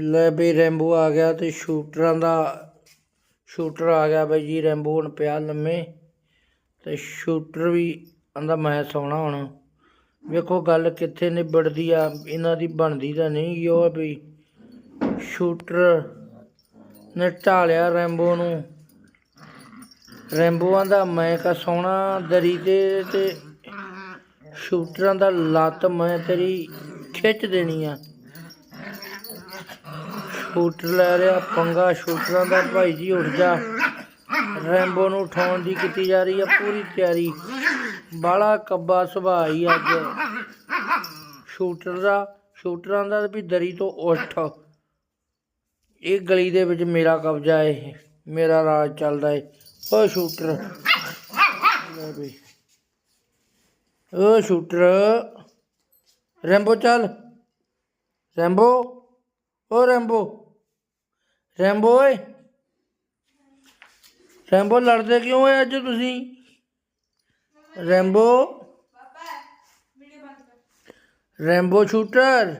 ਲੈ ਬਈ ਰੈਂਬੋ ਆ ਗਿਆ ਤੇ ਸ਼ੂਟਰਾਂ ਦਾ, ਸ਼ੂਟਰ ਆ ਗਿਆ ਬਈ ਜੀ, ਰੈਂਬੋ ਹੁਣ ਪਿਆ ਲੰਮੇ ਤੇ ਸ਼ੂਟਰ ਵੀ ਆਂਦਾ ਮੈਂ ਸੌਣਾ ਹੁਣ। ਵੇਖੋ ਗੱਲ ਕਿੱਥੇ ਨਿਬੜਦੀ ਆ, ਇਹਨਾਂ ਦੀ ਬਣਦੀ ਤਾਂ ਨਹੀਂ ਗੀ ਉਹ ਵੀ। ਸ਼ੂਟਰ ਨੇ ਢਾਲਿਆ ਰੈਂਬੋ ਨੂੰ। ਰੈਂਬੋਆਂ ਦਾ ਮੈਂ ਕਾ ਸੌਣਾ ਦਰੀ ਤੇ ਤੇ ਸ਼ੂਟਰਾਂ ਦਾ ਲੱਤ ਮੈਂ ਤੇਰੀ ਖਿੱਚ ਦੇਣੀ ਆ। ਸ਼ੂਟਰ ਲੈ ਰਿਹਾ, ਪੰਗਾ ਸ਼ੂਟਰਾਂ ਦਾ, ਭਾਈ ਜੀ ਉੱਠ ਜਾ। ਰੈਂਬੋ ਨੂੰ ਉਠਾਉਣ ਦੀ ਕੀਤੀ ਜਾ ਰਹੀ ਹੈ ਪੂਰੀ ਤਿਆਰੀ। ਬਾਲਾ ਕੱਬਾ ਸੁਭਾਅ ਹੀ ਅੱਜ। ਸ਼ੂਟਰ ਦਾ, ਸ਼ੂਟਰਾਂ ਦਾ ਵੀ ਦਰੀ ਤੋਂ ਉੱਠ। ਇਹ ਗਲੀ ਦੇ ਵਿੱਚ ਮੇਰਾ ਕਬਜ਼ਾ ਹੈ ਮੇਰਾ ਰਾਜ ਚੱਲਦਾ ਏ। ਓ ਸ਼ੂਟਰ। ਲੈ ਬਈ ਓ ਸ਼ੂਟਰ। ਰੈਂਬੋ ਚੱਲ। ਰੈਂਬੋ। ਓ ਰੈਂਬੋ। ਰੈਂਬੋ ਓਏ। ਰੈਂਬੋ ਲੜਦੇ ਕਿਉਂ ਓਏ ਅੱਜ ਤੁਸੀਂ? ਰੈਂਬੋ। Rambo shooter.